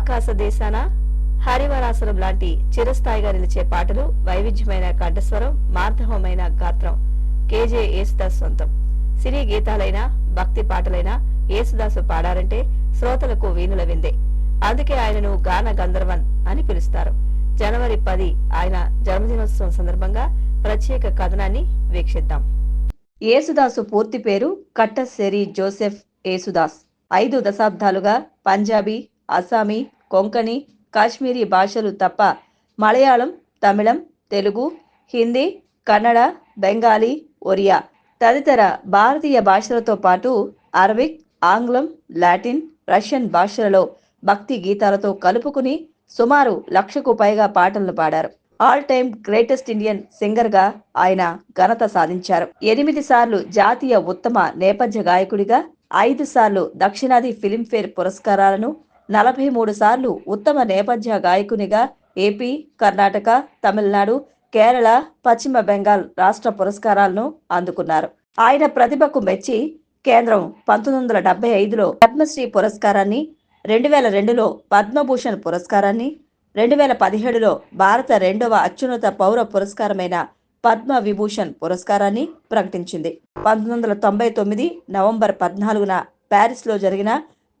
ఆకాశ దేశాన హరివరాసనం లాంటి చిరస్థాయిగా నిలిచే పాటలు వైవిధ్యమైన కంఠస్వరం మార్ధవమైన గాత్రం. కేజే యేసుదాస్ సొంతం. సినీ గీతాలైనా భక్తి పాటలైనా యేసుదాసు పాడారంటే శ్రోతలకు వీణుల విందే. అందుకే ఆయనను గాన గంధర్వన్ అని పిలుస్తారు. జనవరి పది ఆయన జన్మదినోత్సవం సందర్భంగా ప్రత్యేక కథనాన్ని వీక్షిద్దాం. యేసుదాసు పూర్తి పేరు కట్టస్సేరి జోసెఫ్ యేసుదాస్. ఐదు దశాబ్దాలుగా పంజాబీ అస్సామీ కొంకణి కాశ్మీరీ భాషలు తప్ప మలయాళం తమిళం తెలుగు హిందీ కన్నడ బెంగాలీ ఒరియా తదితర భారతీయ భాషలతో పాటు అరబిక్ ఆంగ్లం లాటిన్ రష్యన్ భాషలలో భక్తి గీతాలతో కలుపుకుని సుమారు లక్షకు పైగా పాటలను పాడారు. ఆల్ టైమ్ గ్రేటెస్ట్ ఇండియన్ సింగర్గా ఆయన ఘనత సాధించారు. ఎనిమిది సార్లు జాతీయ ఉత్తమ నేపథ్య గాయకుడిగా ఐదు సార్లు దక్షిణాది ఫిలింఫేర్ పురస్కారాలను నలభై మూడు సార్లు ఉత్తమ నేపథ్య గాయకునిగా ఏపీ కర్ణాటక తమిళనాడు కేరళ పశ్చిమ బెంగాల్ రాష్ట్ర పురస్కారాలను అందుకున్నారు. ఆయన ప్రతిభకు మెచ్చి కేంద్రం పంతొమ్మిది వందల డెబ్బై ఐదులో పద్మశ్రీ పురస్కారాన్ని రెండు వేల రెండులో పద్మభూషణ్ పురస్కారాన్ని రెండు వేల పదిహేడులో భారత రెండవ అత్యున్నత పౌర పురస్కారమైన పద్మ విభూషణ్ పురస్కారాన్ని ప్రకటించింది. పంతొమ్మిది వందల తొంభై తొమ్మిది నవంబర్ పద్నాలుగున ప్యారిస్లో జరిగిన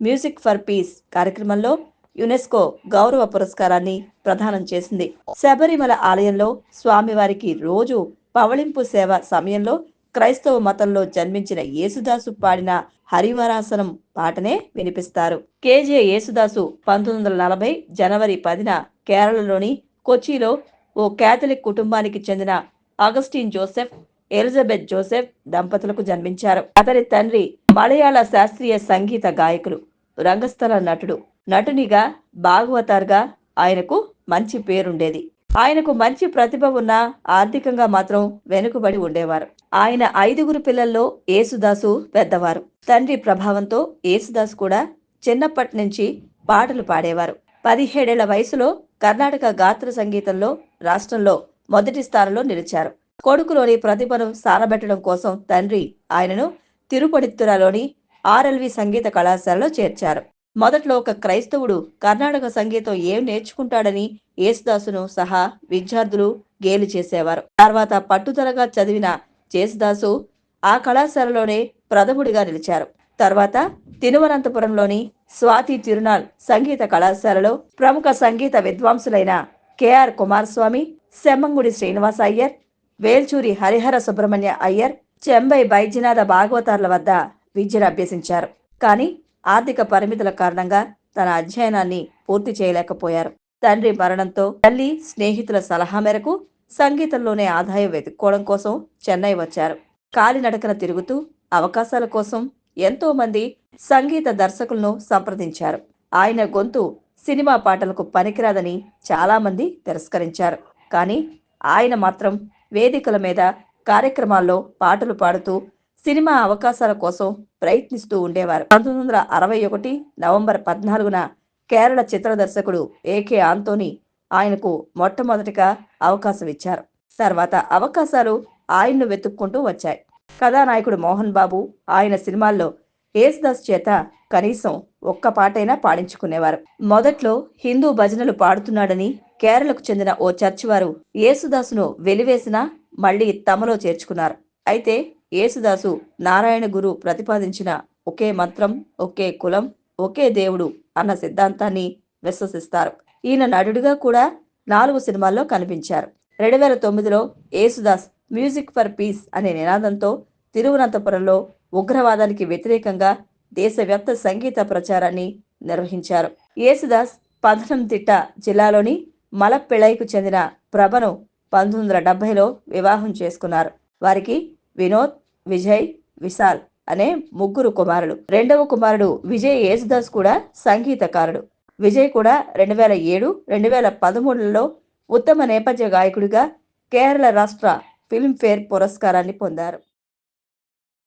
మ్యూజిక్ ఫర్ పీస్ కార్యక్రమంలో యునెస్కో గౌరవ పురస్కారాన్ని ప్రదానం చేసింది. శబరిమల ఆలయంలో స్వామివారికి రోజు పవళింపు సేవ సమయంలో క్రైస్తవ మతంలో జన్మించిన యేసుదాసు పాడిన హరివరాసనం పాటనే వినిపిస్తారు. కేజే యేసుదాసు పంతొమ్మిది వందల నలభై జనవరి పదిన కేరళలోని కొచ్చిలో ఓ కేథలిక్ కుటుంబానికి చెందిన అగస్టిన్ జోసెఫ్ ఎలిజబెత్ జోసెఫ్ దంపతులకు జన్మించారు. అతని తండ్రి మలయాళ శాస్త్రీయ సంగీత గాయకులు. రంగస్థల నటుడు. నటునిగా భాగవతార్గా ఆయనకు మంచి పేరుండేది. ఆయనకు మంచి ప్రతిభ ఉన్న ఆర్థికంగా మాత్రం వెనుకబడి ఉండేవారు. ఆయన ఐదుగురు పిల్లల్లో యేసుదాసు పెద్దవారు. తండ్రి ప్రభావంతో యేసుదాసు కూడా చిన్నప్పటి నుంచి పాటలు పాడేవారు. పదిహేడేళ్ళ వయసులో కర్ణాటక గాత్ర సంగీతంలో రాష్ట్రంలో మొదటి స్థానంలో నిలిచారు. కొడుకులోని ప్రతిభను సారబెట్టడం కోసం తండ్రి ఆయనను తిరుపడిత్తురలోని ఆర్ఎల్వి సంగీత కళాశాలలో చేర్చారు. మొదట్లో ఒక క్రైస్తవుడు కర్ణాటక సంగీతం ఏం నేర్చుకుంటాడని యేసుదాసును సహా విద్యార్థులు గేలి చేసేవారు. తర్వాత పట్టుదలగా చదివిన యేసుదాసు ఆ కళాశాలలోనే ప్రథముడిగా నిలిచారు. తర్వాత తిరువనంతపురంలోని స్వాతి తిరునాల్ సంగీత కళాశాలలో ప్రముఖ సంగీత విద్వాంసులైన కెఆర్ కుమారస్వామి సెమ్మంగుడి శ్రీనివాస అయ్యర్ వేల్చూరి హరిహర సుబ్రహ్మణ్య అయ్యర్ చెంబై బైద్యనాథ భాగవతార్ల వద్ద విద్యను అభ్యసించారు. కానీ ఆర్థిక పరిమితుల కారణంగా తన అధ్యయనాన్ని పూర్తి చేయలేకపోయారు. తండ్రి మరణంతో తల్లి స్నేహితుల సలహా మేరకు సంగీతంలోనే ఆదాయం వెతుక్కోవడం కోసం చెన్నై వచ్చారు. కాలినడకన తిరుగుతూ అవకాశాల కోసం ఎంతో మంది సంగీత దర్శకులను సంప్రదించారు. ఆయన గొంతు సినిమా పాటలకు పనికిరాదని చాలామంది తిరస్కరించారు. కానీ ఆయన మాత్రం వేదికల మీద కార్యక్రమాల్లో పాటలు పాడుతూ సినిమా అవకాశాల కోసం ప్రయత్నిస్తూ ఉండేవారు. పంతొమ్మిది వందల అరవై ఒకటి నవంబర్ పద్నాలుగున కేరళ చిత్ర దర్శకుడు ఏకే ఆంతోని ఆయనకు మొట్టమొదటిగా అవకాశం ఇచ్చారు. తర్వాత అవకాశాలు ఆయన్ను వెతుక్కుంటూ వచ్చాయి. కథానాయకుడు మోహన్ బాబు ఆయన సినిమాల్లో యేసుదాస్ చేత కనీసం ఒక్క పాటైనా పాడించుకునేవారు. మొదట్లో హిందూ భజనలు పాడుతున్నాడని కేరళకు చెందిన ఓ చర్చి వారు యేసుదాసును వెలివేసినా మళ్ళీ తమలో చేర్చుకున్నారు. అయితే యేసుదాసు నారాయణ గురు ప్రతిపాదించిన ఒకే మంత్రం ఒకే కులం ఒకే దేవుడు అన్న సిద్ధాంతాన్ని విశ్వసిస్తారు. ఈయన నటుడిగా కూడా నాలుగు సినిమాల్లో కనిపించారు. రెండు వేల తొమ్మిదిలో యేసుదాస్ మ్యూజిక్ ఫర్ పీస్ అనే నినాదంతో తిరువనంతపురంలో ఉగ్రవాదానికి వ్యతిరేకంగా దేశవ్యాప్త సంగీత ప్రచారాన్ని నిర్వహించారు. యేసుదాస్ పథనంతిట్ట జిల్లాలోని మలప్పిళైకు చెందిన ప్రభను పంతొమ్మిది వందల డెబ్బైలో వివాహం చేసుకున్నారు. వారికి వినోద్ విజయ్ విశాల్ అనే ముగ్గురు కుమారులు. రెండవ కుమారుడు విజయ్ యేసుదాస్ కూడా సంగీతకారుడు. విజయ్ కూడా రెండు వేల ఏడు రెండు వేల పదమూడులలో ఉత్తమ నేపథ్య గాయకుడిగా కేరళ రాష్ట్ర ఫిల్మ్ఫేర్ పురస్కారాన్ని పొందారు.